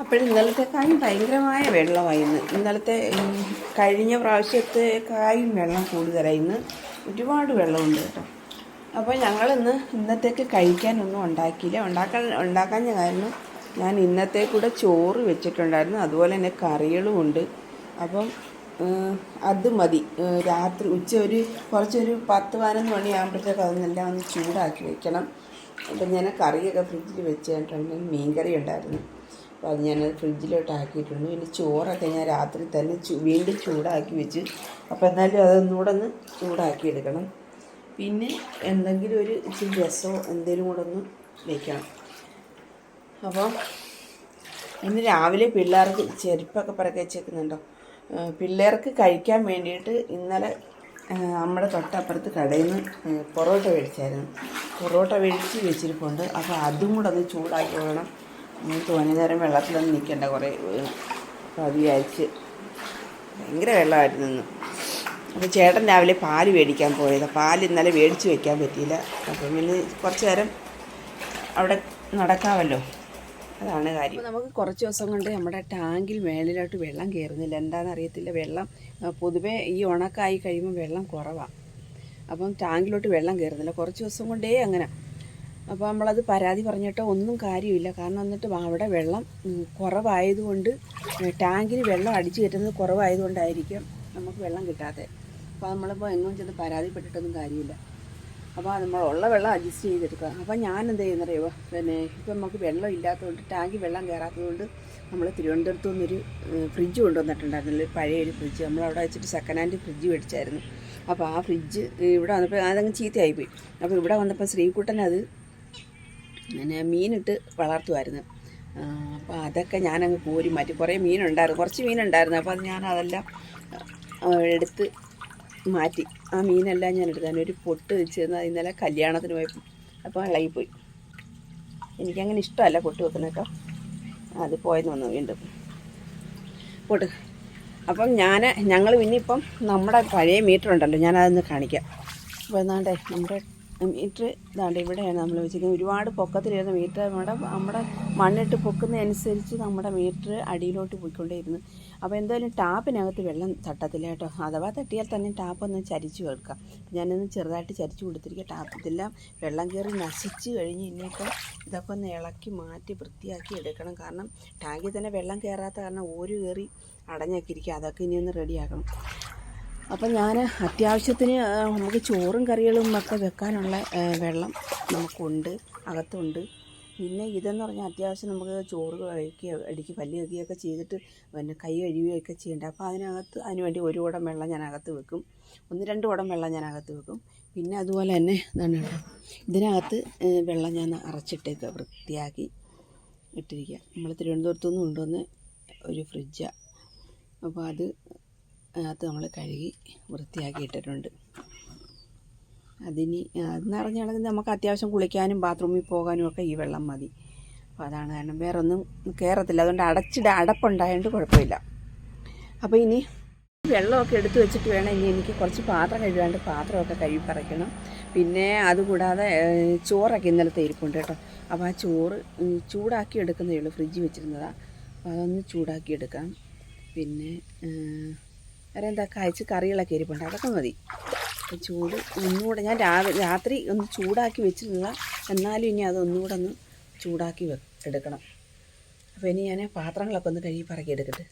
അപ്പോൾ ഇന്നലത്തെ കായും ഭയങ്കരമായ വെള്ളമായിരുന്നു. ഇന്നലത്തെ കഴിഞ്ഞ പ്രാവശ്യത്തെ കായും വെള്ളം കൂടുതലായിരുന്നു ഒരുപാട് വെള്ളമുണ്ട് കേട്ടോ. അപ്പോൾ ഞങ്ങളിന്ന് ഇന്നത്തേക്ക് കഴിക്കാനൊന്നും ഉണ്ടാക്കിയില്ല. ഉണ്ടാക്കാൻ ഉണ്ടാക്കാൻ കാരണം ഞാൻ ഇന്നത്തെ ഇന്നത്തേക്കൂടെ ചോറ് വെച്ചിട്ടുണ്ടായിരുന്നു. അതുപോലെ തന്നെ കറികളും ഉണ്ട്. അപ്പം അത് മതി. രാത്രി ഉച്ച ഒരു കുറച്ചൊരു പത്ത് പതിനൊന്ന് മണിയാകുമ്പോഴത്തേക്ക് അതൊന്നെല്ലാം ഒന്ന് ചൂടാക്കി വെക്കണം. അപ്പം ഞാൻ കറിയൊക്കെ ഫ്രിഡ്ജിൽ വെച്ചിട്ടുണ്ട് മീൻകറി ഉണ്ടായിരുന്നു. അപ്പോൾ അത് ഞാൻ ഫ്രിഡ്ജിലോട്ട് ആക്കിയിട്ടുണ്ട് പിന്നെ ചോറൊക്കെ ഞാൻ രാത്രി തന്നെ വീണ്ടും ചൂടാക്കി വെച്ച്. അപ്പോൾ എന്നാലും അതൊന്നുകൂടെ ഒന്ന് ചൂടാക്കി എടുക്കണം പിന്നെ എന്തെങ്കിലും ഒരു ഇച്ചിരി രസമോ എന്തെങ്കിലും കൂടെ ഒന്ന് വയ്ക്കണം അപ്പോൾ ഇന്ന് രാവിലെ പിള്ളേർക്ക് ചെരുപ്പൊക്കെ പറക്കി വെച്ചേക്കുന്നുണ്ടോ? പിള്ളേർക്ക് കഴിക്കാൻ വേണ്ടിയിട്ട് ഇന്നലെ നമ്മുടെ തൊട്ടപ്പുറത്ത് കടയിൽ നിന്ന് പൊറോട്ട മേടിച്ചായിരുന്നു. പൊറോട്ട മേടിച്ച് വെച്ചിരിപ്പുണ്ട്. അപ്പോൾ അതും കൂടെ ഒന്ന് ചൂടാക്കി വേണം നമ്മൾ തോന്നിയ നേരം വെള്ളത്തിലൊന്നും നിൽക്കണ്ട കുറേ അപ്പോൾ അത് ഭയങ്കര വെള്ളമായിട്ട് നിന്നു അപ്പോൾ ചേട്ടൻ രാവിലെ പാൽ മേടിക്കാൻ പോയത്. പാൽ ഇന്നലെ മേടിച്ച് വെക്കാൻ പറ്റിയില്ല. അപ്പം പിന്നെ കുറച്ച് നേരം അവിടെ നടക്കാമല്ലോ. അതാണ് കാര്യം. നമുക്ക് കുറച്ച് ദിവസം കൊണ്ട് നമ്മുടെ ടാങ്കിൽ മേളിലോട്ട് വെള്ളം കയറുന്നില്ല. എന്താണെന്ന് അറിയത്തില്ല വെള്ളം പൊതുവേ ഈ ഉണക്കായി കഴിയുമ്പോൾ വെള്ളം കുറവാണ് അപ്പം ടാങ്കിലോട്ട് വെള്ളം കയറുന്നില്ല. കുറച്ച് ദിവസം കൊണ്ടേ അങ്ങനെ. അപ്പോൾ നമ്മളത് പരാതി പറഞ്ഞിട്ട് ഒന്നും കാര്യമില്ല. കാരണം എന്നിട്ട് അവിടെ വെള്ളം കുറവായതുകൊണ്ട് ടാങ്കിൽ വെള്ളം അടിച്ചു കയറ്റുന്നത് കുറവായതുകൊണ്ടായിരിക്കും നമുക്ക് വെള്ളം കിട്ടാത്തത് അപ്പോൾ നമ്മളിപ്പോൾ എങ്ങും ചെന്ന് പരാതിപ്പെട്ടിട്ടൊന്നും കാര്യമില്ല. അപ്പോൾ നമ്മൾ ഉള്ള വെള്ളം അഡ്ജസ്റ്റ് ചെയ്തെടുക്കുക. അപ്പോൾ ഞാൻ എന്ത് ചെയ്യുന്നറിയോ പിന്നെ ഇപ്പം നമുക്ക് വെള്ളം ഇല്ലാത്തതുകൊണ്ട് ടാങ്കിൽ വെള്ളം കയറാത്തതുകൊണ്ട് നമ്മൾ തിരുവനന്തപുരത്തു നിന്നൊരു ഫ്രിഡ്ജ് കൊണ്ടുവന്നിട്ടുണ്ടായിരുന്നല്ലോ പഴയ ഒരു ഫ്രിഡ്ജ്. നമ്മൾ അവിടെ വെച്ചിട്ട് സെക്കൻഡ് ഹാൻഡ് ഫ്രിഡ്ജ് മേടിച്ചായിരുന്നു. അപ്പോൾ ആ ഫ്രിഡ്ജ് ഇവിടെ വന്നപ്പോൾ അതങ്ങ് ചീത്തയായിപ്പോയി. അപ്പോൾ ഇവിടെ വന്നപ്പോൾ ശ്രീകുട്ടൻ അത് പിന്നെ മീനിട്ട് വളർത്തുമായിരുന്നു അപ്പോൾ അതൊക്കെ ഞാനങ്ങ് കോരി മാറ്റി. കുറേ മീനുണ്ടായിരുന്നു. കുറച്ച് മീനുണ്ടായിരുന്നു. അപ്പോൾ അത് ഞാൻ അതെല്ലാം എടുത്ത് മാറ്റി. ആ മീനെല്ലാം ഞാൻ എടുത്തു ഒരു പൊട്ട് വെച്ച് തന്നെ അത് ഇന്നലെ കല്യാണത്തിന് പോയപ്പോൾ അപ്പോൾ ഇളകിപ്പോയി. എനിക്കങ്ങനെ ഇഷ്ടമല്ല പൊട്ട് വെക്കുന്നൊക്കെ അത് പോയെന്ന് വന്നു വീണ്ടും. പൊട്ട്. അപ്പം ഞാൻ ഞങ്ങൾ പിന്നെ ഇപ്പം നമ്മുടെ പഴയ മീറ്റർ ഉണ്ടല്ലോ ഞാനതൊന്ന് കാണിക്കാം. അപ്പോൾ എന്നാണ്ടേ നമ്മുടെ മീറ്റർ ഇതാണ്ട് ഇവിടെയാണ് നമ്മൾ വെച്ചിരിക്കുന്നത്. ഒരുപാട് പൊക്കത്തിലിരുന്ന മീറ്റർ. നമ്മുടെ നമ്മുടെ മണ്ണിട്ട് പൊക്കുന്നതനുസരിച്ച് നമ്മുടെ മീറ്റർ അടിയിലോട്ട് പോയിക്കൊണ്ടേയിരുന്നു. അപ്പോൾ എന്തായാലും ടാപ്പിനകത്ത് വെള്ളം തട്ടത്തില്ല കേട്ടോ. അഥവാ തട്ടിയാൽ തന്നെ ടാപ്പ് ഒന്ന് ചരിച്ചു വെക്കാം ഞാനൊന്ന് ചെറുതായിട്ട് ചരിച്ചു കൊടുത്തിരിക്കുക. ടാപ്പ് ഇതെല്ലാം വെള്ളം കയറി നശിച്ച് കഴിഞ്ഞ് ഇനിയിപ്പം ഇതൊക്കെ ഒന്ന് ഇളക്കി മാറ്റി വൃത്തിയാക്കി എടുക്കണം. കാരണം ടാങ്കിൽ തന്നെ വെള്ളം കയറാത്ത കാരണം ഓര് കയറി അടഞ്ഞൊക്കെ ഇരിക്കുക. അതൊക്കെ ഇനി ഒന്ന് റെഡിയാക്കണം. അപ്പം ഞാൻ അത്യാവശ്യത്തിന് നമുക്ക് ചോറും കറികളും ഒക്കെ വെക്കാനുള്ള വെള്ളം നമുക്കുണ്ട് അകത്തുണ്ട്. പിന്നെ ഇതെന്ന് പറഞ്ഞാൽ അത്യാവശ്യം നമുക്ക് ചോറ് കഴിക്കുക അടിക്കുക പല്ല് കഴിക്കുകയൊക്കെ ചെയ്തിട്ട് പിന്നെ കൈ കഴുകുകയൊക്കെ ചെയ്യേണ്ട. അപ്പോൾ അതിനകത്ത് അതിനുവേണ്ടി ഒരു കുടം വെള്ളം ഞാൻ അകത്ത് വെക്കും. ഒന്ന് രണ്ട് കുടം വെള്ളം ഞാൻ അകത്ത് വെക്കും. പിന്നെ അതുപോലെ തന്നെ എന്താണ് കേട്ടോ. ഇതിനകത്ത് വെള്ളം ഞാൻ അറച്ചിട്ടേക്ക് വൃത്തിയാക്കി ഇട്ടിരിക്കുക. നമ്മൾ തിരുവനന്തപുരത്തു നിന്ന് കൊണ്ടുവന്ന് ഒരു ഫ്രിഡ്ജാണ് അപ്പോൾ അത് അതിനകത്ത് നമ്മൾ കഴുകി വൃത്തിയാക്കി ഇട്ടിട്ടുണ്ട്. അതിന് അത് നിറഞ്ഞാണെങ്കിൽ നമുക്ക് അത്യാവശ്യം കുളിക്കാനും ബാത്റൂമിൽ പോകാനും ഒക്കെ ഈ വെള്ളം മതി. അപ്പോൾ അതാണ് കാരണം. വേറെ ഒന്നും കയറത്തില്ല അതുകൊണ്ട് അടച്ചിട അടപ്പുണ്ടായതുകൊണ്ട് കുഴപ്പമില്ല. അപ്പോൾ ഇനി വെള്ളമൊക്കെ എടുത്തു വെച്ചിട്ട് വേണം ഇനി എനിക്ക് കുറച്ച് പാത്രം കഴുകാണ്ട് പാത്രമൊക്കെ കഴുകി പറിക്കണം. പിന്നെ അതുകൂടാതെ ചോറൊക്കെ ഇന്നലത്തെ ഇരിപ്പുണ്ട് കേട്ടോ. അപ്പോൾ ആ ചോറ് ചൂടാക്കി എടുക്കുന്നതേ ഉള്ളൂ. ഫ്രിഡ്ജിൽ വെച്ചിരുന്നതാണ് അപ്പോൾ അതൊന്ന് ചൂടാക്കി എടുക്കാം. പിന്നെ വേറെ എന്താ കഴിച്ച് കറികളൊക്കെ ഇരിപ്പുണ്ട് അതൊക്കെ മതി. ചൂട് ഒന്നുകൂടെ ഞാൻ രാത്രി ഒന്ന് ചൂടാക്കി വെച്ചിട്ടുള്ള എന്നാലും ഇനി അതൊന്നുകൂടെ ഒന്ന് ചൂടാക്കി എടുക്കണം. അപ്പോൾ ഇനി ഞാൻ പാത്രങ്ങളൊക്കെ ഒന്ന് കഴുകി പറക്കി എടുക്കട്ടെ.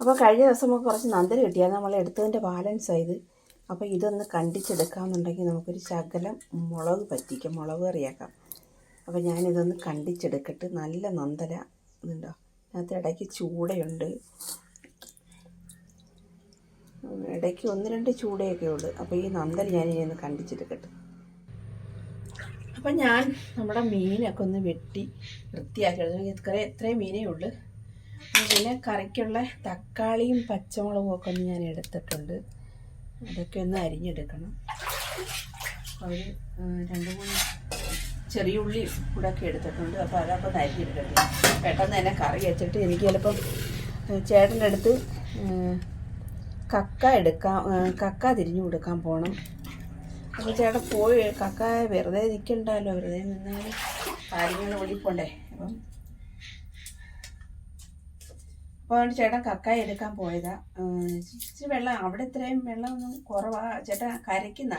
അപ്പോൾ കഴിഞ്ഞ ദിവസം നമുക്ക് കുറച്ച് നന്ദന കിട്ടിയാൽ നമ്മൾ എടുത്തതിന്റെ ബാലൻസ് ആയത് അപ്പോൾ ഇതൊന്ന് കണ്ടിച്ചെടുക്കാമെന്നുണ്ടെങ്കിൽ നമുക്കൊരു ശകലം മുളക് പറ്റിക്കാം. മുളക് കറിയാക്കാം. അപ്പോൾ ഞാനിതൊന്ന് കണ്ടിച്ചെടുക്കട്ട്. നല്ല നന്ദന. ഇതുണ്ടോ? അതിനകത്ത് ഇടയ്ക്ക് ചൂടയുണ്ട്. ഇടയ്ക്ക് ഒന്ന് രണ്ട് ചൂടയൊക്കെ ഉള്ളു. അപ്പോൾ ഈ നന്ദൽ ഞാൻ ഇനി ഒന്ന് കണ്ടിച്ചെടുക്കട്ടെ അപ്പം ഞാൻ നമ്മുടെ മീനൊക്കെ ഒന്ന് വെട്ടി വൃത്തിയാക്കി എടുത്തു എത്രയും മീനേ ഉള്ളു. പിന്നെ കറിക്കുള്ള തക്കാളിയും പച്ചമുളകും ഒക്കെ ഒന്ന് ഞാൻ എടുത്തിട്ടുണ്ട്. അതൊക്കെ ഒന്ന് അരിഞ്ഞെടുക്കണം. ഒരു രണ്ട് മൂന്ന് ചെറിയ ഉള്ളി കൂടെ ഒക്കെ എടുത്തിട്ടുണ്ട്. അപ്പോൾ അതൊക്കെ ഒന്ന് അരിഞ്ഞെടുക്കട്ടെ. പെട്ടെന്ന് തന്നെ കറി വെച്ചിട്ട് എനിക്ക് ചിലപ്പം ചേട്ടന്റെ അടുത്ത് കക്ക എടുക്കാൻ കക്ക തിരിഞ്ഞു കൊടുക്കാൻ പോകണം അപ്പോൾ ചേട്ടൻ പോയി കക്ക വെറുതെ നിൽക്കണ്ടല്ലോ വെറുതെ നിന്നാൽ കാര്യങ്ങൾ ഓടിപ്പോണ്ടേ? അപ്പം അപ്പോൾ ചേട്ടൻ കക്കായ എടുക്കാൻ പോയതാ. ഇച്ചിരി വെള്ളം അവിടെ ഇത്രയും വെള്ളം ഒന്നും കുറവാ. ചേട്ടൻ കരയ്ക്കുന്ന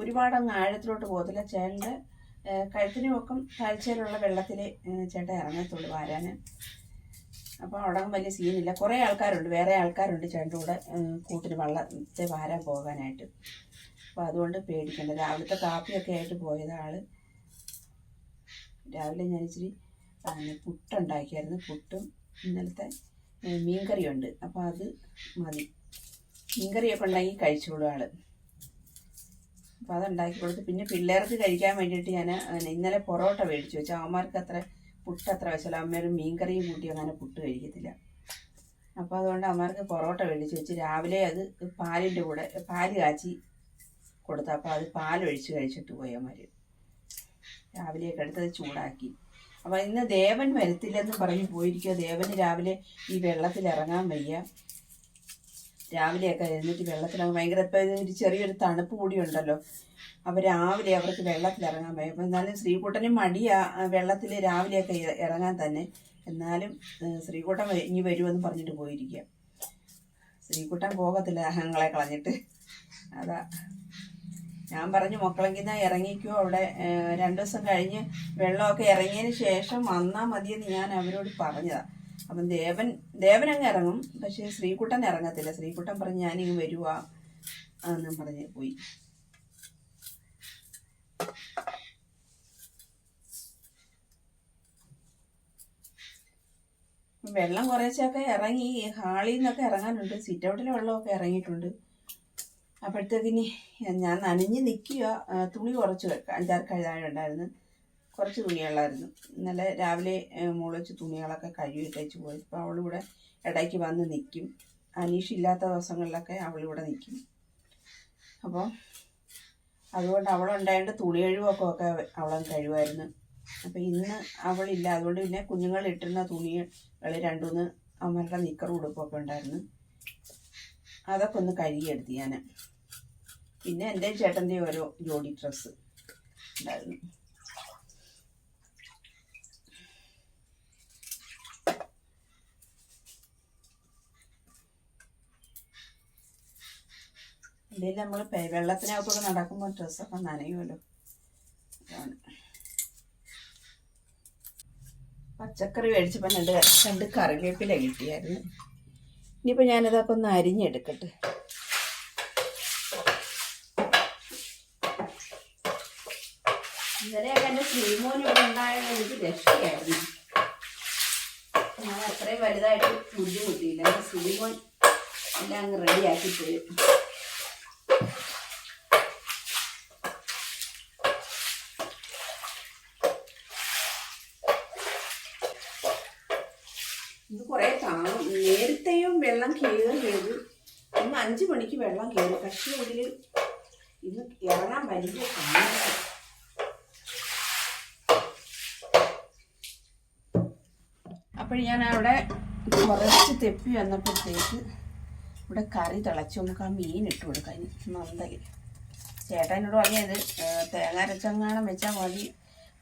ഒരുപാട് അങ്ങ് ആഴത്തിലോട്ട് പോകത്തില്ല. ചേട്ടന്റെ കഴുത്തിനുമൊക്കെ താഴ്ചയിലുള്ള വെള്ളത്തിൽ ചേട്ടൻ ഇറങ്ങത്തുള്ളൂ വാരാൻ. അപ്പോൾ അവിടെ വലിയ സീനില്ല കുറേ ആൾക്കാരുണ്ട്. വേറെ ആൾക്കാരുണ്ട് ചേട്ടന്റെ കൂടെ കൂട്ടിന് വള്ളത്തെ വാരാൻ പോകാനായിട്ട്. അപ്പോൾ അതുകൊണ്ട് പേടിക്കണ്ട. രാവിലത്തെ കാപ്പിയൊക്കെ ആയിട്ട് പോയത് ആൾ. രാവിലെ ഞാൻ ഇച്ചിരി പുട്ടുണ്ടാക്കിയായിരുന്നു. പുട്ടും ഇന്നലത്തെ മീൻകറിയുണ്ട്. അപ്പോൾ അത് മതി. മീൻകറിയൊക്കെ ഉണ്ടാക്കി കഴിച്ചോളൂ ആൾ. അപ്പോൾ അതുണ്ടാക്കി കൊടുത്ത്. പിന്നെ പിള്ളേർക്ക് കഴിക്കാൻ വേണ്ടിയിട്ട് ഞാൻ ഇന്നലെ പൊറോട്ട മേടിച്ചു വെച്ചു. അവന്മാർക്ക് അത്ര പുട്ട് അത്ര വെച്ചാൽ അമ്മയൊരു മീൻകറിയും കൂട്ടി അങ്ങനെ പുട്ട് കഴിക്കത്തില്ല. അപ്പോൾ അതുകൊണ്ട് അമ്മമാർക്ക് പൊറോട്ട മേടിച്ച് വെച്ച് രാവിലെ അത് പാലിന്റെ കൂടെ പാൽ കാച്ചി കൊടുത്തു അപ്പോൾ അത് പാലൊഴിച്ച് കഴിച്ചിട്ട് പോയി അമ്മമാർ രാവിലെയൊക്കെ എടുത്തത് ചൂടാക്കി. അപ്പോൾ ഇന്ന് ദേവൻ വരത്തില്ലെന്ന് പറഞ്ഞ് പോയിരിക്കുക ദേവന് രാവിലെ ഈ വെള്ളത്തിൽ ഇറങ്ങാൻ വയ്യ. രാവിലെയൊക്കെ എഴുന്നേറ്റ് വെള്ളത്തിലങ്ങ് ഭയങ്കര ഇപ്പം ഒരു ചെറിയൊരു തണുപ്പ് കൂടി ഉണ്ടല്ലോ. അപ്പോൾ രാവിലെ അവർക്ക് വെള്ളത്തിൽ ഇറങ്ങാൻ പറ്റും അപ്പം എന്നാലും ശ്രീകൂട്ടനും മടിയാ വെള്ളത്തിൽ രാവിലെയൊക്കെ ഇറങ്ങാൻ തന്നെ. എന്നാലും ശ്രീകൂട്ടൻ ഇനി വരുമെന്ന് പറഞ്ഞിട്ട് പോയിരിക്കുക ശ്രീകൂട്ടൻ പോകത്തില്ല ഞങ്ങളെ കളഞ്ഞിട്ട്. അതാ. ഞാൻ പറഞ്ഞു മക്കളെങ്കിന്നാ ഇറങ്ങിക്കോ അവിടെ. രണ്ടു ദിവസം കഴിഞ്ഞ് വെള്ളമൊക്കെ ഇറങ്ങിയതിന് ശേഷം വന്നാൽ മതിയെന്ന് ഞാൻ അവരോട് പറഞ്ഞതാണ് അപ്പം ദേവൻ ദേവൻ അങ്ങ് ഇറങ്ങും. പക്ഷേ ശ്രീകുട്ടൻ ഇറങ്ങത്തില്ല. ശ്രീകുട്ടൻ പറഞ്ഞ് ഞാനിങ്ങ് വരുവാ. എന്നും പറഞ്ഞ് പോയി. വെള്ളം കുറേശ്ശൊക്കെ ഇറങ്ങി ഹാളിൽ നിന്നൊക്കെ ഇറങ്ങാനുണ്ട്. സിറ്റ് ഔട്ടിലെ വെള്ളമൊക്കെ ഇറങ്ങിയിട്ടുണ്ട്. അപ്പോഴത്തേക്കിനി ഞാൻ നനഞ്ഞ് നിൽക്കുക. തുണി കുറച്ച് അഞ്ചാറ് കഴുകാനുണ്ടായിരുന്നു കുറച്ച് തുണികളായിരുന്നു. ഇന്നലെ രാവിലെ മുളച്ച് തുണികളൊക്കെ കഴുകി തയ്ച്ച് പോയി. ഇപ്പോൾ അവളിവിടെ ഇടയ്ക്ക് വന്ന് നിൽക്കും. അനീഷ് ഇല്ലാത്ത ദിവസങ്ങളിലൊക്കെ അവളിവിടെ നിൽക്കും. അപ്പോൾ അതുകൊണ്ട് അവളുണ്ടായതുകൊണ്ട് തുണി കഴിവൊക്കെ ഒക്കെ അവളും കഴിവായിരുന്നു അപ്പോൾ ഇന്ന് അവളില്ല. അതുകൊണ്ട് പിന്നെ കുഞ്ഞുങ്ങൾ ഇട്ടിരുന്ന തുണികൾ രണ്ടുമൂന്ന് അവരുടെ നിക്കർ ഉടുപ്പൊക്കെ ഉണ്ടായിരുന്നു. അതൊക്കെ ഒന്ന് കഴുകിയെടുത്ത് ഞാൻ പിന്നെ എന്റെ ചേട്ടന്റെ ഓരോ ജോഡി ഡ്രസ്സ് ഉണ്ടായിരുന്നു. അല്ലെങ്കിൽ നമ്മൾ വെള്ളത്തിനകത്തൂടെ നടക്കുമ്പോൾ ഡ്രസ്സൊക്കെ നനയുമല്ലോ. അതാണ്. പച്ചക്കറി മേടിച്ചപ്പോൾ രണ്ട് രണ്ട് കറിവേപ്പില കിട്ടിയായിരുന്നു. ഇനിയിപ്പോൾ ഞാനിതൊക്കെ ഒന്ന് അരിഞ്ഞെടുക്കട്ടെ. ഇന്നലെയൊക്കെ എന്റെ ശ്രീമോൻ ഇവിടെ ഉണ്ടായത് എനിക്ക് രക്ഷയായിരുന്നു. ഞാൻ അത്രയും വലുതായിട്ട് ബുദ്ധിമുട്ടിയില്ല എന്റെ ശ്രീമോൻ എല്ലാം അങ്ങ് റെഡിയാക്കി തരും ഇത് കുറേ താങ്ങും നേരത്തെയും വെള്ളം കയറുകയും ചെയ്തു ഇന്ന് അഞ്ച് മണിക്ക് വെള്ളം കയറി പക്ഷേ ഉള്ളിൽ ഇന്ന് ഇറങ്ങാൻ വലിയ അപ്പോൾ ഞാൻ അവിടെ കുറച്ച് തെപ്പി വന്നപ്പോഴത്തേക്ക് ഇവിടെ കറി തിളച്ച്. നമുക്ക് ആ മീൻ ഇട്ട് കൊടുക്കാൻ നന്തൽ ചേട്ടനോട് പറഞ്ഞത് തേങ്ങ അരച്ചങ്ങാണം വെച്ചാൽ മതി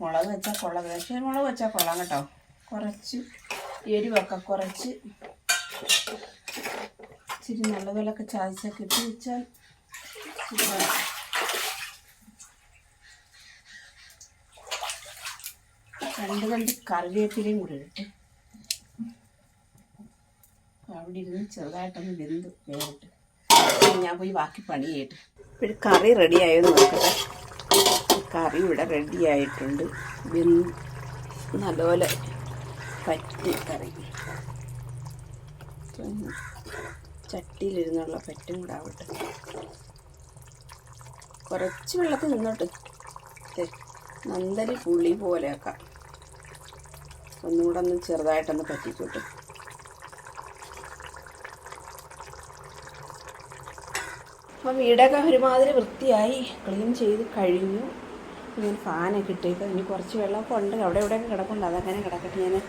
മുളക് വെച്ചാൽ കൊള്ളാം. പക്ഷേ മുളക് വെച്ചാൽ കൊള്ളാം കേട്ടോ. കുറച്ച് എരിവൊക്കെ കുറച്ച് ഇച്ചിരി നല്ലപോലൊക്കെ ചായച്ചൊക്കെ ഇട്ട് വെച്ചാൽ രണ്ട് രണ്ട് കറിവേപ്പിലയും കൂടി ഇട്ട് അവിടെ ഇരുന്ന് ചെറുതായിട്ടൊന്ന് വെന്ത് വേറിട്ട് ഞാൻ പോയി ബാക്കി പണി ചെയ്തിട്ട് ഇപ്പോഴും കറി റെഡി ആയോ നോക്കട്ടെ. കറി ഇവിടെ റെഡി ആയിട്ടുണ്ട്. വെന്ത് നല്ലപോലെ പറ്റി കറി. ചട്ടിയിലിരുന്നുള്ള പറ്റും കൂടെ ആവട്ടെ. കുറച്ച് വെള്ളത്തിൽ നിന്നോട്ട്. നന്ദരി പുളി പോലെയൊക്കെ. ഒന്നുകൂടെ ഒന്ന് ചെറുതായിട്ടൊന്ന് പറ്റിക്കോട്ടെ. അപ്പോൾ വീടൊക്കെ ഒരുമാതിരി വൃത്തിയായി ക്ലീൻ ചെയ്ത് കഴിഞ്ഞു. ഞാൻ ഫാനൊക്കെ ഇട്ടേക്ക്. ഇനി കുറച്ച് വെള്ളമൊക്കെ ഉണ്ട്. അവിടെ ഇവിടെയൊക്കെ കിടപ്പുണ്ട്. അതങ്ങനെ കിടക്കട്ടെ. ഞാൻ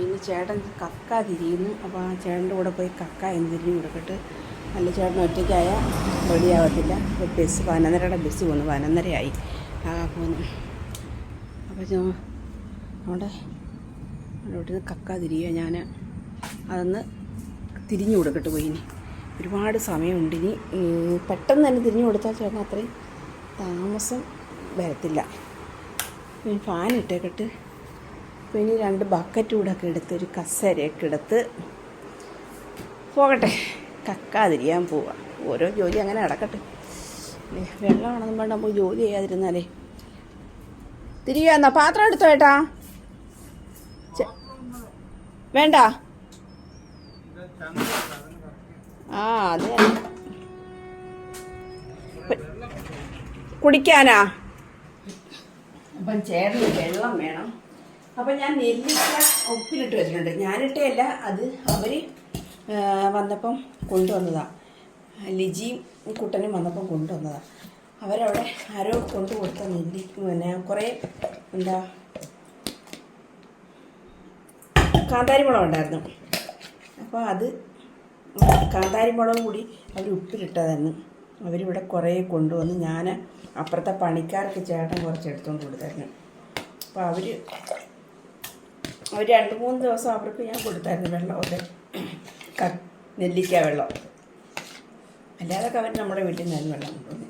ഇന്ന് ചേട്ടൻ കക്ക തിരിയുന്നു. അപ്പോൾ ആ ചേട്ടന്റെ കൂടെ പോയി കക്ക എന്ന് തിരിഞ്ഞ് കൊടുക്കട്ട്. നല്ല ചേട്ടൻ ഒറ്റയ്ക്കായ റെഡിയാവത്തില്ല. ഇപ്പോൾ ബസ് പതിനൊന്നരയുടെ ബസ് പോകുന്നു പതിനൊന്നരയായി. ആ പോകുന്നു അപ്പോൾ അവിടെ അവിടെ കക്ക തിരിയുക. ഞാൻ അതൊന്ന് തിരിഞ്ഞു കൊടുക്കട്ട് പോയി ഇനി. ഒരുപാട് സമയമുണ്ട് ഇനി. പെട്ടെന്ന് തന്നെ തിരിഞ്ഞു കൊടുത്താൽ ചേട്ടൻ അത്രയും താമസം വരത്തില്ല. ഫാൻ ഇട്ടേക്കിട്ട്. ഇനി രണ്ട് ബക്കറ്റ് കൂടെ ഒക്കെ എടുത്ത് ഒരു കസേരയൊക്കെ എടുത്ത് പോകട്ടെ. കക്കാതിരിക്കാൻ പോവാ. ഓരോ ജോലി അങ്ങനെ നടക്കട്ടെ. വെള്ളമാണെന്നും വേണ്ട നമുക്ക് ജോലി ചെയ്യാതിരുന്നാലേ. തിരികെ എന്നാ പാത്രം എടുത്തോ ഏട്ടാ? വേണ്ട. ആ അതെ. കുടിക്കാനാ? അപ്പം ചേട്ടന് വെള്ളം വേണം. അപ്പം ഞാൻ നെല്ലിക്ക ഉപ്പിലിട്ട് വെച്ചിട്ടുണ്ട്. ഞാനിട്ടേയല്ല അത് അവർ വന്നപ്പം കൊണ്ടുവന്നതാണ് ലിജിയും കുട്ടനും വന്നപ്പം കൊണ്ടുവന്നതാണ് അവരവിടെ ആരോ കൊണ്ടു കൊടുത്ത നെല്ലി പിന്നെ കുറേ എന്താ കാന്താരിമുളക് ഉണ്ടായിരുന്നു. അപ്പോൾ അത് കാന്താരിമുളകും കൂടി അവർ ഉപ്പിലിട്ടതായിരുന്നു. അവരിവിടെ കുറേ കൊണ്ടുവന്ന് ഞാൻ അപ്പുറത്തെ പണിക്കാർക്ക് ചേട്ടൻ കുറച്ച് എടുത്തുകൊണ്ട് കൊടുത്തായിരുന്നു. അപ്പോൾ അവർ അവർ രണ്ട് മൂന്ന് ദിവസം അവർക്ക് ഞാൻ കൊടുത്തായിരുന്നു വെള്ളമൊക്കെ ക നെല്ലിക്ക വെള്ളം. അല്ലാതെ അവർ നമ്മുടെ വീട്ടിൽ നിന്നായിരുന്നു വെള്ളം കൊണ്ടുവന്നു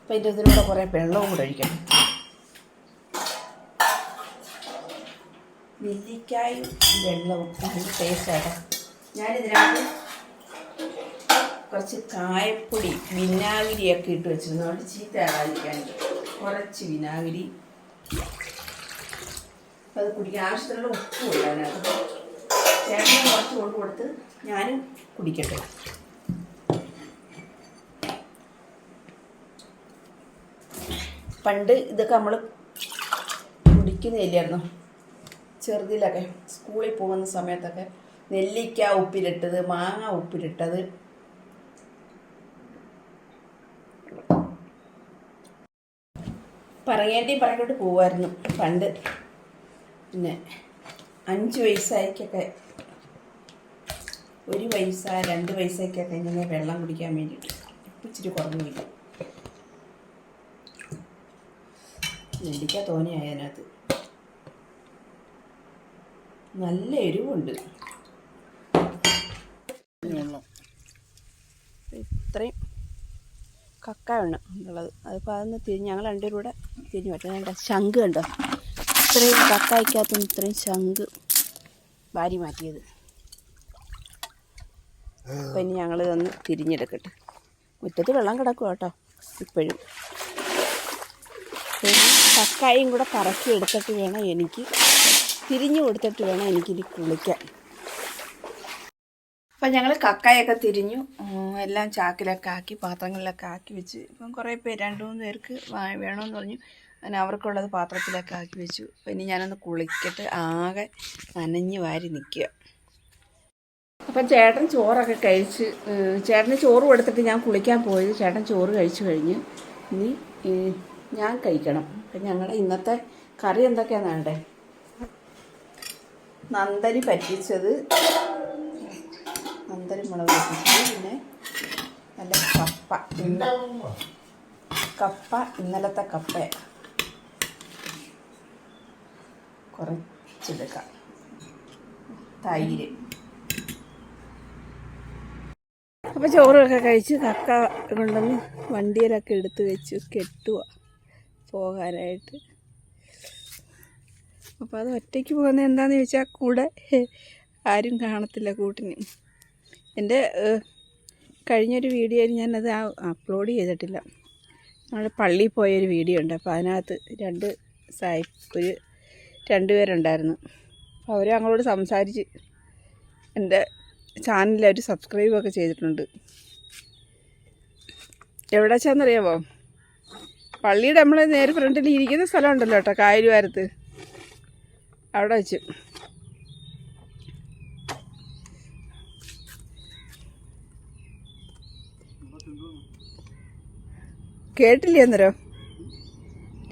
അപ്പം ഇതിന്റെ ഇതിലൂടെ കുറേ വെള്ളവും കൂടെ ഒഴിക്കണം. നെല്ലിക്കായും വെള്ളവും നല്ല ടേസ്റ്റാണ് ഞാനിതിനകത്ത് കുറച്ച് കായപ്പൊടി വിനാഗിരിയൊക്കെ ഇട്ട് വെച്ചിരുന്നു. അവിടെ ചീത്ത ആകാതിരിക്കാൻ കുറച്ച് വിനാഗിരി അപ്പം അത് കുടിക്കാൻ ആവശ്യത്തിനുള്ള ഉപ്പ് അതിനകത്ത്. ചേട്ടന് കുറച്ച് കൊണ്ട് കൊടുത്ത് ഞാനും കുടിക്കട്ടെ. പണ്ട് ഇതൊക്കെ നമ്മൾ കുടിക്കുന്ന കുടിക്കുന്നില്ലായിരുന്നു ചെറുതിലൊക്കെ സ്കൂളിൽ പോകുന്ന സമയത്തൊക്കെ നെല്ലിക്ക ഉപ്പിലിട്ടത് മാങ്ങ ഉപ്പിലിട്ടത് പറയേണ്ടി പറഞ്ഞിട്ട് പോവായിരുന്നു പണ്ട്. പിന്നെ അഞ്ച് വയസ്സായിക്കൊക്കെ ഒരു പൈസ രണ്ട് പൈസയ്ക്കൊക്കെ ഇങ്ങനെ വെള്ളം കുടിക്കാൻ വേണ്ടിയിട്ട് ഇപ്പം ഇച്ചിരി കുറഞ്ഞില്ല നെല്ലിക്ക തോനെയായി അതിനകത്ത്. നല്ല എരിവുണ്ട്. ഇത്രയും. കക്ക വേണം ഉള്ളത് അതിപ്പോൾ അതൊന്ന് തിരിഞ്ഞ് ഞങ്ങൾ രണ്ടുപേരും കൂടെ തിരിഞ്ഞു പറ്റും ശംഖ് കണ്ടോ? ഇത്രയും കക്കായ്ക്കകത്ത് ഇത്രയും ശംഖ് വാരി മാറ്റിയത്. അപ്പം ഇനി ഞങ്ങൾ ഇതൊന്ന് തിരിഞ്ഞെടുക്കട്ടെ. മുറ്റത്ത് വെള്ളം കിടക്കും കേട്ടോ ഇപ്പോഴും. പിന്നെ കക്കായും കൂടെ കറക്കി എടുത്തിട്ട് വേണം എനിക്ക് തിരിഞ്ഞു കൊടുത്തിട്ട് വേണം എനിക്കിനി കുളിക്കാൻ. അപ്പം ഞങ്ങൾ കക്കായൊക്കെ തിരിഞ്ഞു. എല്ലാം ചാക്കിലൊക്കെ ആക്കി പാത്രങ്ങളിലൊക്കെ ആക്കി വെച്ച്. ഇപ്പം കുറേ പേര് രണ്ട് മൂന്ന് പേർക്ക് വേണമെന്ന് പറഞ്ഞു. അങ്ങനെ അവർക്കുള്ളത് പാത്രത്തിലൊക്കെ ആക്കി വെച്ചു. ഇനി ഞാനൊന്ന് കുളിക്കട്ട്. ആകെ നനഞ്ഞ് വാരി നിൽക്കുക. അപ്പം ചേട്ടൻ ചോറൊക്കെ കഴിച്ച് ചേട്ടന് ചോറ് കൊടുത്തിട്ട് ഞാൻ കുളിക്കാൻ പോയത്. ചേട്ടൻ ചോറ് കഴിച്ചു കഴിഞ്ഞ് ഇനി ഞാൻ കഴിക്കണം. അപ്പം ഞങ്ങളുടെ ഇന്നത്തെ കറി എന്തൊക്കെയാണ് വേണ്ടേ നന്ദരി പറ്റിച്ചത്. നന്ദരി മുളക് പറ്റിച്ചത്. പിന്നെ നല്ല കപ്പ. കപ്പ ഇന്നലത്തെ കപ്പ. കുറച്ചെടുക്കാം തൈര്. അപ്പോൾ ചോറൊക്കെ കഴിച്ച് കക്ക കൊണ്ടുവന്ന് വണ്ടിയിലൊക്കെ എടുത്ത് വെച്ച് കെട്ടുക പോകാനായിട്ട്. അപ്പോൾ അത് ഒറ്റയ്ക്ക് പോകുന്നത് എന്താണെന്ന് ചോദിച്ചാൽ കൂടെ ആരും കാണത്തില്ല കൂട്ടിന്. എന്റെ കഴിഞ്ഞൊരു വീഡിയോയിൽ ഞാനത് അപ്ലോഡ് ചെയ്തിട്ടില്ല. നമ്മൾ പള്ളിയിൽ പോയൊരു വീഡിയോ ഉണ്ട്. അപ്പോൾ അതിനകത്ത് രണ്ട് സായി ഒരു രണ്ടുപേരുണ്ടായിരുന്നു അപ്പോൾ അവർ ഞങ്ങളോട് സംസാരിച്ച് എന്റെ ചാനലിൽ അവർ സബ്സ്ക്രൈബൊക്കെ ചെയ്തിട്ടുണ്ട്. എവിടെ വെച്ചാന്നറിയാമോ പള്ളിയുടെ നമ്മൾ നേരെ ഫ്രണ്ടിൽ ഇരിക്കുന്ന സ്ഥലമുണ്ടല്ലോ കേട്ടോ കായലുവാരത്ത്. അവിടെ വെച്ച്. കേട്ടില്ലേ അന്നേരം?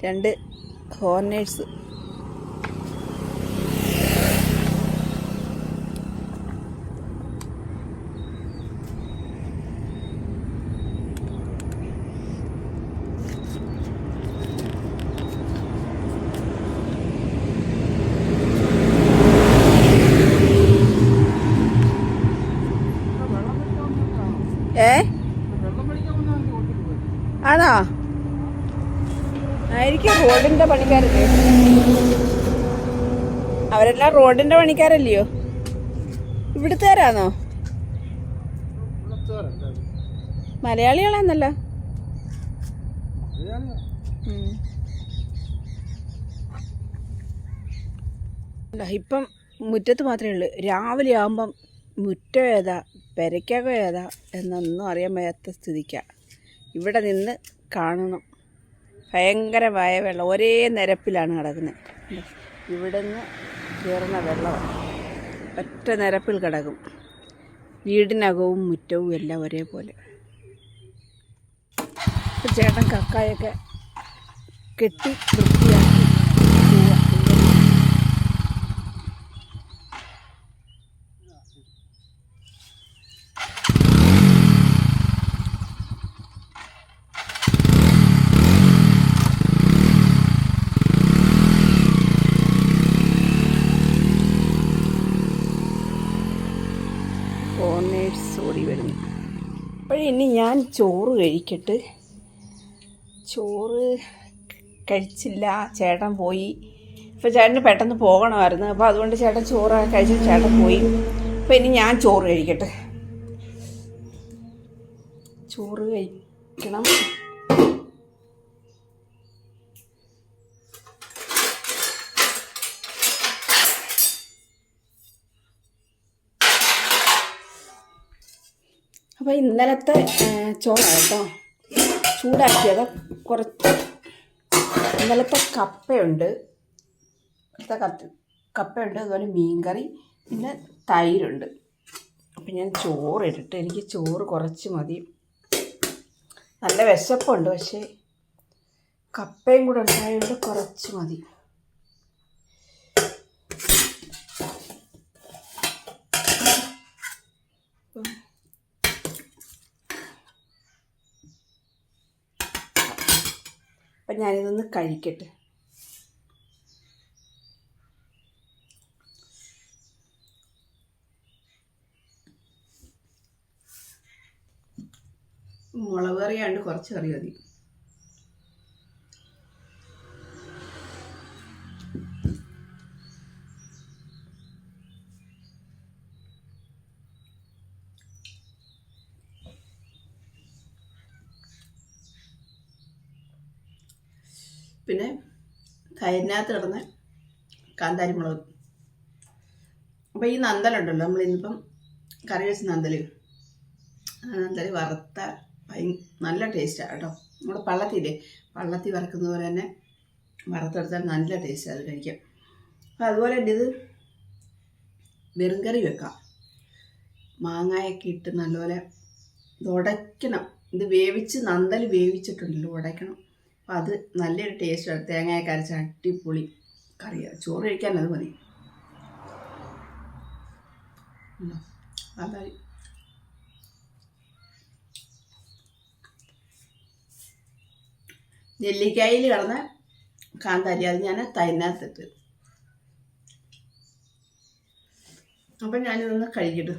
രണ്ട് ഹോർണേഴ്സ് ആണോ റോഡിന്റെ പണിക്കാരല്ലേ? അവരെല്ലാം റോഡിന്റെ പണിക്കാരല്ലയോ? ഇവിടുത്തുകാരാണോ മലയാളികളാന്നല്ല. ഇപ്പം മുറ്റത്ത് മാത്രമേ ഉള്ളൂ. രാവിലെ ആകുമ്പം മുറ്റം ഏതാ പെരയ്ക്കകം ഏതാ എന്നൊന്നും അറിയാൻ വയ്യാത്ത സ്ഥിതിക്കാണ് ഇവിടെ നിന്ന് കാണണം. ഭയങ്കരമായ വെള്ളം. ഒരേ നിരപ്പിലാണ് കിടക്കുന്നത്. ഇവിടെ നിന്ന് കയറുന്ന വെള്ളമാണ് ഒറ്റ നിരപ്പിൽ കിടക്കും. വീടിനകവും മുറ്റവും എല്ലാം ഒരേപോലെ. ചേട്ടൻ കക്കായൊക്കെ കെട്ടി വൃത്തിയാക്കി അപ്പോഴിനി ഞാൻ ചോറ് കഴിക്കട്ട്. ചോറ് കഴിച്ചില്ല. ചേട്ടൻ പോയി. ഇപ്പോൾ ചേട്ടന് പെട്ടെന്ന് പോകണമായിരുന്നു. അപ്പോൾ അതുകൊണ്ട് ചേട്ടൻ ചോറ് കഴിച്ച് ചേട്ടൻ പോയി. അപ്പോൾ ഇനി ഞാൻ ചോറ് കഴിക്കട്ടെ. ചോറ് കഴിക്കണം. അപ്പോൾ ഇന്നലത്തെ ചോറാണ് കേട്ടോ ചൂടാക്കിയത് കുറച്ച് ഇന്നലത്തെ കപ്പയുണ്ട്. ഇന്നലത്തെ കത്ത് കപ്പയുണ്ട് അതുപോലെ മീൻകറി പിന്നെ തൈരുണ്ട്. അപ്പം ഞാൻ ചോറ് ഇട്ടിട്ട് എനിക്ക് ചോറ് കുറച്ച് മതി. നല്ല വിശപ്പുണ്ട് പക്ഷേ കപ്പയും കൂടെ ഉണ്ടായതുകൊണ്ട് കുറച്ച് മതി. അപ്പം ഞാനിതൊന്ന് കഴിക്കട്ടെ. മുളക് കറിയാണ്ട് കുറച്ച് കറി മതി. പിന്നെ തൈരിനകത്ത് കിടന്ന് കാന്താരി മുളക് അപ്പോൾ ഈ നന്തലുണ്ടല്ലോ നമ്മൾ ഇന്നിപ്പം കറി വെച്ച നന്തൽ നന്തൽ വറുത്ത നല്ല ടേസ്റ്റാണ് കേട്ടോ. നമ്മുടെ പള്ളത്തിയില്ലേ പള്ളത്തി വറക്കുന്ന പോലെ തന്നെ വറുത്തെടുത്താൽ നല്ല ടേസ്റ്റാണ് അത് കഴിക്കാം അപ്പോൾ അതുപോലെ തന്നെ ഇത് വെറും കറി വെക്കാം. മാങ്ങയൊക്കെ ഇട്ട് നല്ലപോലെ ഇത് ഉടയ്ക്കണം. ഇത് വേവിച്ച് നന്തൽ വേവിച്ചിട്ടുണ്ടല്ലോ ഉടയ്ക്കണം. അപ്പം അത് നല്ലൊരു ടേസ്റ്റാണ് തേങ്ങയൊക്കെ അരച്ച അടിപൊളി കറിയാണ് ചോറ് കഴിക്കാൻ അത് മതി. അതായി. നെല്ലിക്കായിൽ കിടന്ന കാന്താരി അത് ഞാൻ തൈനകത്തിട്ട്. അപ്പം ഞാനിതൊന്ന് കഴിക്കട്ടു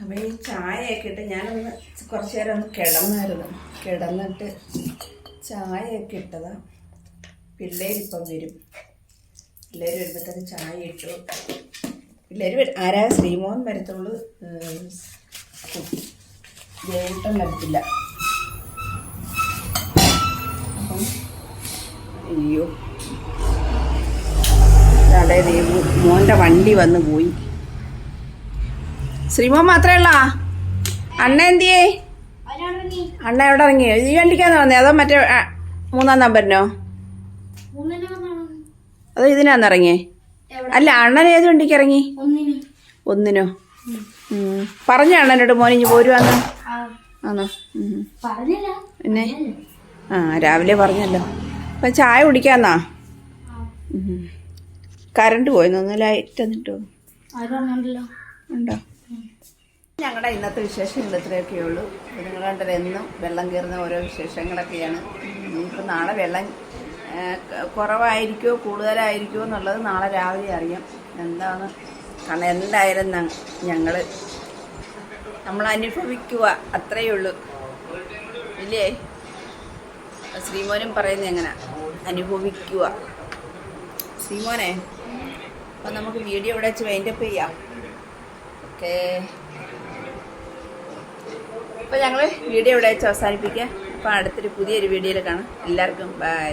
അപ്പം ഈ ചായയൊക്കെ ഇട്ട് ഞാനൊന്ന് കുറച്ച് നേരം ഒന്ന് കിടന്നായിരുന്നു. കിടന്നിട്ട് ചായയൊക്കെ ഇട്ടതാ. പിള്ളേരിപ്പം വരും. പിള്ളേർ വരുമ്പോഴത്തേക്ക് ചായ ഇട്ടു പിള്ളേർ ആരാ? ശ്രീമോഹൻ വരത്തുള്ളൂ. ജയേട്ടൻ വരത്തില്ല. അപ്പം അയ്യോ. അതായത് മോന്റെ വണ്ടി വന്ന് പോയി. ശ്രീമോൻ മാത്രമേ ഉള്ളാ? അണ്ണ എന്തിയേ? അണ്ണ എവിടെ ഇറങ്ങി? ഈ വണ്ടിക്കാന്ന് വന്നേ? അതോ മറ്റേ മൂന്നാം നമ്പറിനോ? അതോ ഇതിനാന്ന് ഇറങ്ങിയേ? അല്ല അണ്ണൻ ഏത് വണ്ടിക്ക് ഇറങ്ങി? ഒന്നിനോ. പറഞ്ഞ അണ്ണനോട് മോനിഞ്ഞ് പോരുവാന്ന്. ആണോ പിന്നെ? ആ രാവിലെ പറഞ്ഞല്ലോ. അപ്പം ചായ കുടിക്കാന്നാ. കറണ്ട് പോയി ലൈറ്റ് എന്നിട്ടോ ഉണ്ടോ? ഞങ്ങളുടെ ഇന്നത്തെ വിശേഷങ്ങൾ ഇത്രയൊക്കെ ഉള്ളൂ. നിങ്ങൾ എന്നും വെള്ളം കയറുന്ന ഓരോ വിശേഷങ്ങളൊക്കെയാണ്. ഇപ്പം നാളെ വെള്ളം കുറവായിരിക്കുമോ കൂടുതലായിരിക്കുമോ എന്നുള്ളത് നാളെ രാവിലെ അറിയാം. എന്താണ്? കാരണം എന്തായാലും ഞങ്ങൾ നമ്മൾ അനുഭവിക്കുക അത്രയേ ഉള്ളൂ. ഇല്ലേ? ശ്രീമോനും പറയുന്നത് എങ്ങനെ? അനുഭവിക്കുക. ശ്രീമോനെ അപ്പം നമുക്ക് വീഡിയോ ഇവിടെ വെച്ച് വൈൻഡപ്പ് ചെയ്യാം. ഓക്കേ. അപ്പോൾ ഞങ്ങൾ വീഡിയോ ഇവിടെ വെച്ച് അവസാനിപ്പിക്കുക അപ്പോൾ അടുത്തൊരു പുതിയൊരു വീഡിയോയിൽ കാണാം. എല്ലാവർക്കും ബൈ